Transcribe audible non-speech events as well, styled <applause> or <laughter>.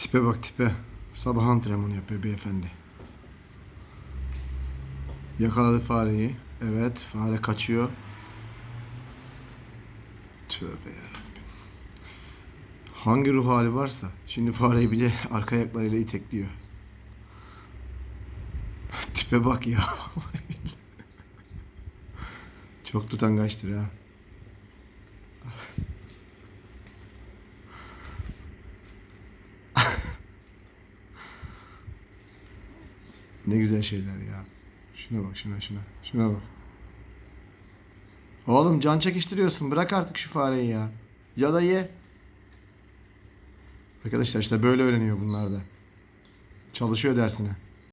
Tipe bak tipe. Sabah antrenmanı yapıyor beyefendi. Yakaladı fareyi. Evet fare kaçıyor. Tövbe yarabbim. Hangi ruh hali varsa şimdi fareyi bir de <laughs> arka ayaklarıyla itekliyor. <laughs> Tipe bak ya. <laughs> Çok tutangaçtır ha. Ne güzel şeyler ya. Şuna bak şuna şuna. Şuna bak. Oğlum can çekiştiriyorsun. Bırak artık şu fareyi ya. Ya da ye. Arkadaşlar işte böyle öğreniyor bunlar da. Çalışıyor dersine.